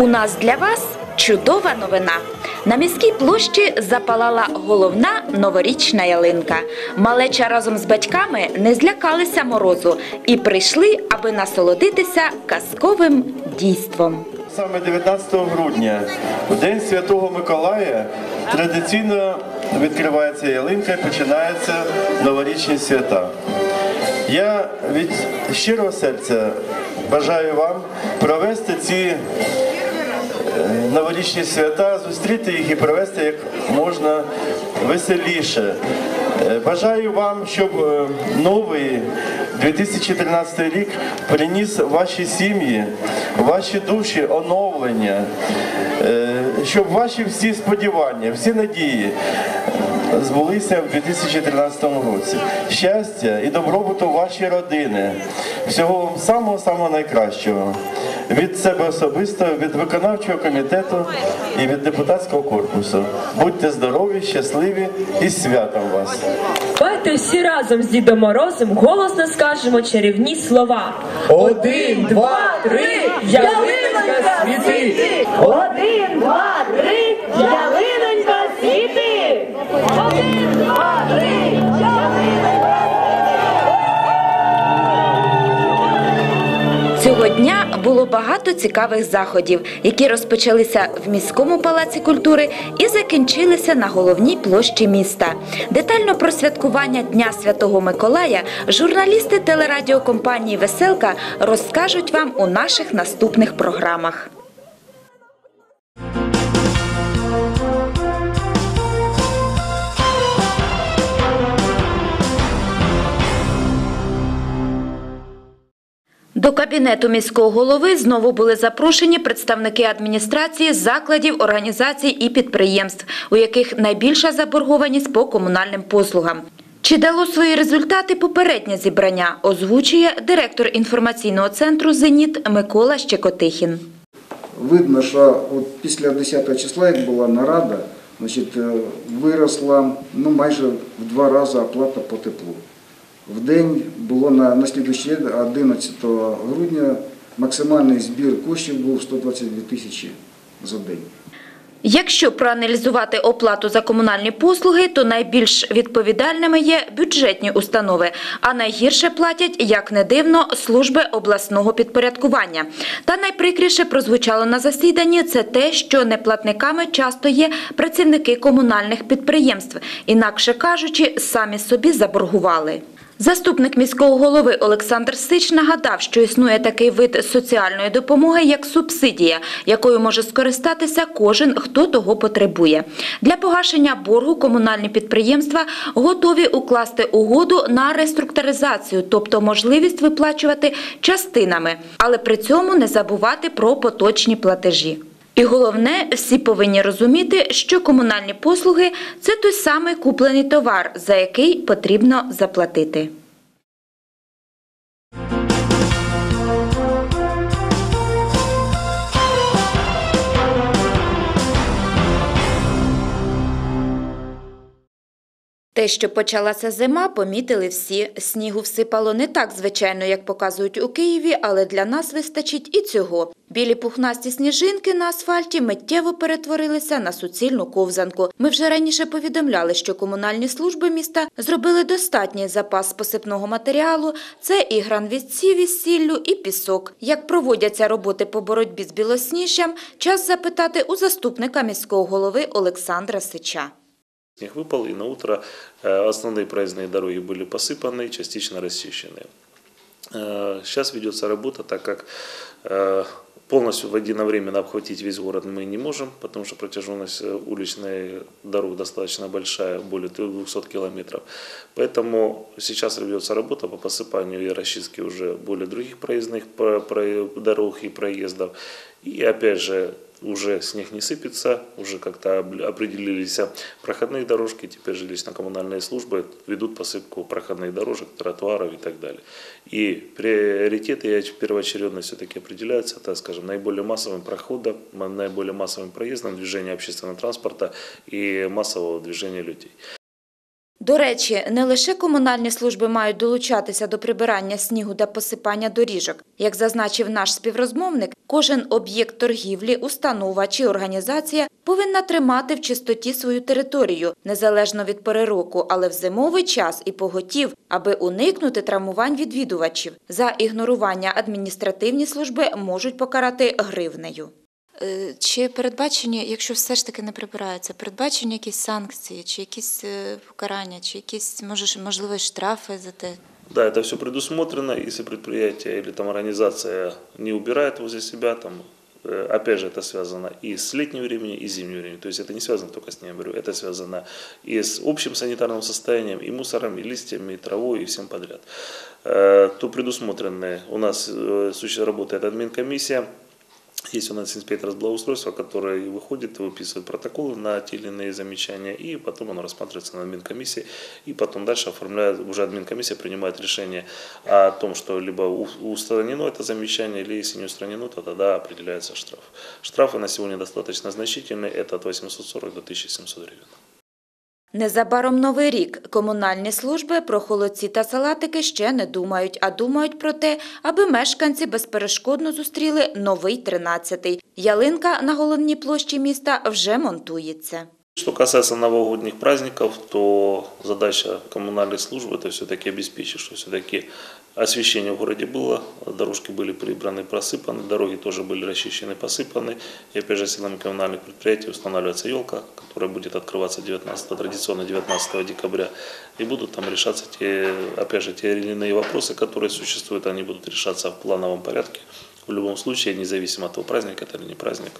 У нас для вас чудова новина. На міській площі запалала головна новорічна ялинка. Малеча разом з батьками не злякалися морозу і прийшли, аби насолодитися казковим дійством. Саме 19 грудня, в День Святого Миколая, традиційно відкривається ялинка і починаються новорічні свята. Я від щирого серця бажаю вам провести ці новорічні свята, зустріти їх і провести як можна веселіше. Е, Бажаю вам, щоб е, новий 2013 рік приніс ваші сім'ї, ваші душі оновлення, е, щоб ваші всі сподівання, всі надії збулися в 2013 році. Щастя і добробуту в ваші родини. Всього вам самого-самого найкращого. Від себе особисто, від виконавчого комітету і від депутатського корпусу. Будьте здорові, щасливі і святом вас! Давайте всі разом з Дідом Морозом голосно скажемо чарівні слова. Один, два, три, ялинка світи! Було багато цікавих заходів, які розпочалися в міському палаці культури і закінчилися на головній площі міста. Детально про святкування Дня Святого Миколая журналісти телерадіокомпанії Веселка розкажуть вам у наших наступних програмах. До кабінету міського голови знову були запрошені представники адміністрації, закладів, організацій і підприємств, у яких найбільша заборгованість по комунальним послугам. Чи дало свої результати попереднє зібрання, озвучує директор інформаційного центру «Зеніт» Микола Щекотихін. Видно, що от після 10 числа, як була нарада, значить, е, виросла ну, майже в два рази оплата по теплу. В день було на, на слідуючий день, 11 грудня, максимальний збір коштів був 122 тисячі за день. Якщо проаналізувати оплату за комунальні послуги, то найбільш відповідальними є бюджетні установи, а найгірше платять, як не дивно, служби обласного підпорядкування. Та найприкріше прозвучало на засіданні це те, що неплатниками часто є працівники комунальних підприємств, інакше кажучи, самі собі заборгували. Заступник міського голови Олександр Сич нагадав, що існує такий вид соціальної допомоги, як субсидія, якою може скористатися кожен, хто того потребує. Для погашення боргу комунальні підприємства готові укласти угоду на реструктуризацію, тобто можливість виплачувати частинами, але при цьому не забувати про поточні платежі. І головне, всі повинні розуміти, що комунальні послуги – це той самий куплений товар, за який потрібно заплатити. Те, що почалася зима, помітили всі. Снігу всипало не так, звичайно, як показують у Києві, але для нас вистачить і цього. Білі пухнасті сніжинки на асфальті миттєво перетворилися на суцільну ковзанку. Ми вже раніше повідомляли, що комунальні служби міста зробили достатній запас посипного матеріалу. Це і гранвідці із сіллю, і пісок. Як проводяться роботи по боротьбі з білосніжжям, час запитати у заступника міського голови Олександра Сича. Снег выпал, и на утро э, основные проездные дороги были посыпаны, частично расчищены. Э, Сейчас ведется работа, так как э, полностью в единовременно обхватить весь город мы не можем, потому что протяженность уличной дорог достаточно большая, более 200 километров. Поэтому сейчас ведется работа по посыпанию и расчистке уже более других проездных про- про- дорог и проездов. И опять же, уже снег не сыпется, уже как-то определились проходные дорожки, теперь жилищно-коммунальные службы ведут посыпку проходных дорожек, тротуаров и так далее. И приоритеты первоочередно все-таки определяются, это, скажем, наиболее массовым проходом, наиболее массовым проездом, движения общественного транспорта и массового движения людей. До речі, не лише комунальні служби мають долучатися до прибирання снігу та посипання доріжок. Як зазначив наш співрозмовник, кожен об'єкт торгівлі, установа чи організація повинна тримати в чистоті свою територію, незалежно від пори року, але в зимовий час і поготів, аби уникнути травмувань відвідувачів. За ігнорування адміністративні служби можуть покарати гривнею. Е, Чи передбачені, якщо все ж таки не прибирається, передбачені якісь санкції, чи якісь е, покарання, чи якісь може, можливо штрафи за те? Да, это все предусмотрено. Если предприятие или там организация не убирает возле себя, там, э, опять же, это связано и с летним временем, и с зимним временем. То есть это не связано только с ноябрем, это связано и с общим санитарным состоянием, и мусором, и листьями, и травой, и всем подряд. Э, То предусмотрены, у нас э, существует, работает админкомиссия, есть у нас инспектор благоустройства, который выходит, выписывает протоколы на те или иные замечания, и потом оно рассматривается на админкомиссии, и потом дальше оформляет, уже админкомиссия принимает решение о том, что либо устранено это замечание, или если не устранено, то тогда определяется штраф. Штрафы на сегодня достаточно значительные, это от 840 до 1700 гривен. Незабаром новий рік. Комунальні служби про холодці та салатики ще не думають, а думають про те, аби мешканці безперешкодно зустріли новий 13-й. Ялинка на головній площі міста вже монтується. Что касается новогодних праздников, то задача коммунальной службы это все-таки обеспечить, что все-таки освещение в городе было, дорожки были прибраны, просыпаны, дороги тоже были расчищены, посыпаны. И опять же силами коммунальных предприятий устанавливается елка, которая будет открываться 19, традиционно 19 декабря. И будут там решаться те, опять же, те или иные вопросы, которые существуют, они будут решаться в плановом порядке. В любом случае, независимо от того, праздник это или не праздник.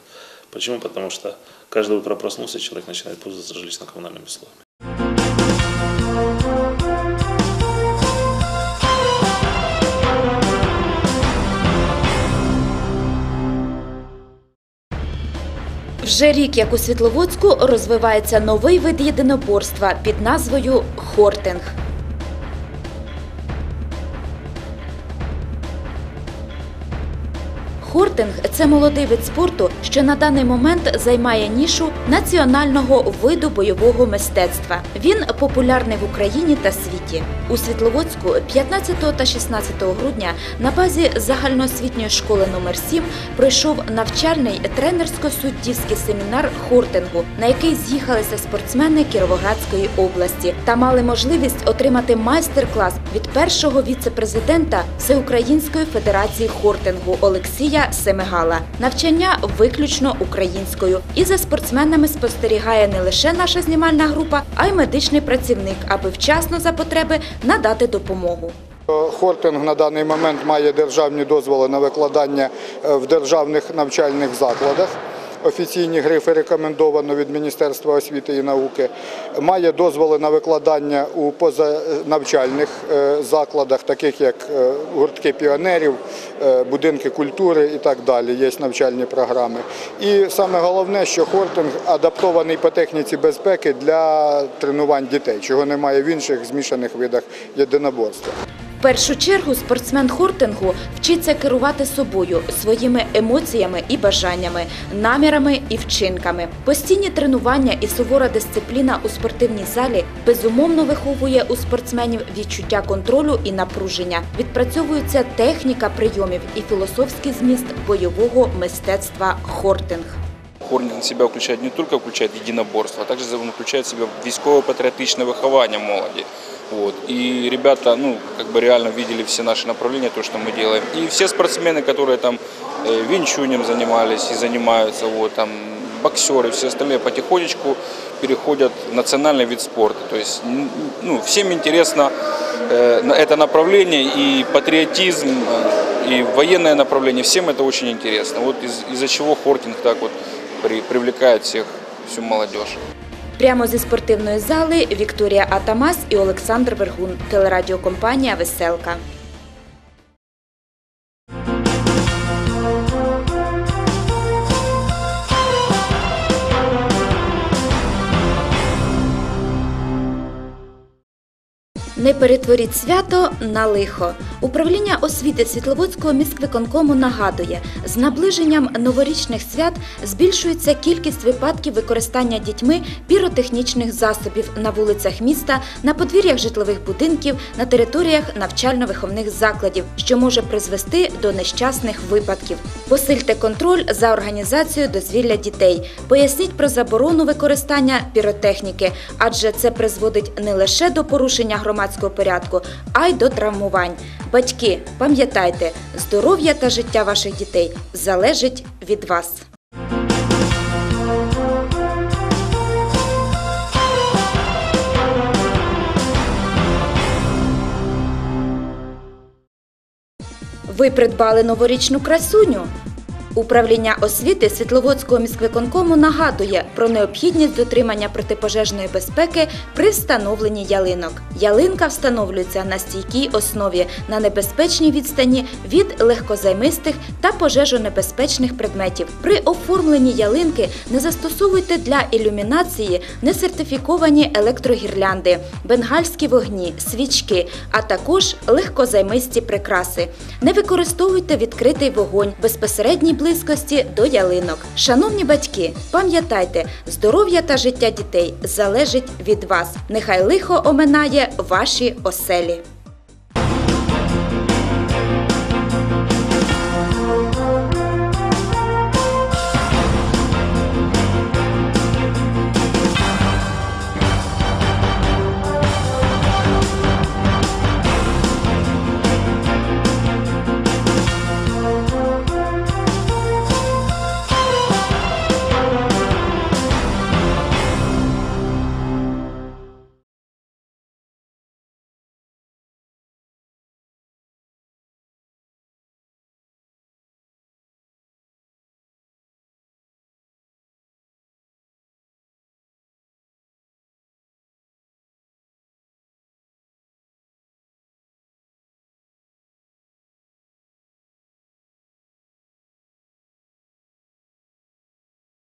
Почему? Потому что каждое утро проснулся, человек начинает пользоваться жилищно-коммунальными услугами. Вже рік, як у Світловодську, розвивається новий вид єдиноборства під назвою хортинг. Хортинг це молодий вид спорту, що на даний момент займає нішу національного виду бойового мистецтва. Він популярний в Україні та світі. У Світловодську 15 та 16 грудня на базі загальноосвітньої школи номер 7 пройшов навчальний тренерсько-суддівський семінар хортингу, на який з'їхалися спортсмени Кіровоградської області та мали можливість отримати майстер-клас від першого віце-президента Всеукраїнської федерації хортингу Олексія Семигала. Навчання виключно українською. І за спортсменами спостерігає не лише наша знімальна група, а й медичний працівник, аби вчасно за потреби надати допомогу. Хортинг на даний момент має державні дозволи на викладання е, в державних навчальних закладах. Офіційні грифи рекомендовано від Міністерства освіти і науки. Має дозволи на викладання у позанавчальних е, закладах, таких як е, гуртки піонерів, е, будинки культури і так далі. Є навчальні програми. І саме головне, що хортинг адаптований по техніці безпеки для тренувань дітей, чого немає в інших змішаних видах єдиноборства. Першу чергу спортсмен хортингу вчиться керувати собою, своїми емоціями і бажаннями, намірами і вчинками. Постійні тренування і сувора дисципліна у спортивній залі безумовно виховує у спортсменів відчуття контролю і напруження. Відпрацьовується техніка прийомів і філософський зміст бойового мистецтва хортинг. Хорнінг на себя включает не только включает единоборство, а также он включает в себя військово-патріотичне виховання молоді. Вот. И ребята, ну, как бы реально видели все наши направления, то, что мы делаем. И все спортсмены, которые там э, винчунем занимались и занимаются, вот, там, боксеры, все остальные потихонечку переходят в национальный вид спорта. То есть, ну, всем интересно э, это направление и патриотизм, э, и военное направление, всем это очень интересно. Вот из- из-за чего хортинг так вот при- привлекает всех, всю молодежь. Прямо зі спортивної зали Вікторія Атамас і Олександр Вергун, телерадіокомпанія Веселка. Не перетворіть свято на лихо. Управління освіти Світловодського міськвиконкому нагадує, з наближенням новорічних свят збільшується кількість випадків використання дітьми піротехнічних засобів на вулицях міста, на подвір'ях житлових будинків, на територіях навчально-виховних закладів, що може призвести до нещасних випадків. Посильте контроль за організацією дозвілля дітей. Поясніть про заборону використання піротехніки, адже це призводить не лише до порушення громадського порядку, а й до травмувань. Батьки, пам'ятайте, здоров'я та життя ваших дітей залежить від вас. Ви придбали новорічну красуню? Управління освіти Світловодського міськвиконкому нагадує про необхідність дотримання протипожежної безпеки при встановленні ялинок. Ялинка встановлюється на стійкій основі на небезпечній відстані від легкозаймистих та пожежонебезпечних предметів. При оформленні ялинки не застосовуйте для ілюмінації несертифіковані електрогірлянди, бенгальські вогні, свічки, а також легкозаймисті прикраси. Не використовуйте відкритий вогонь безпосередній близькості до ялинок. Шановні батьки, пам'ятайте, здоров'я та життя дітей залежить від вас. Нехай лихо оминає ваші оселі.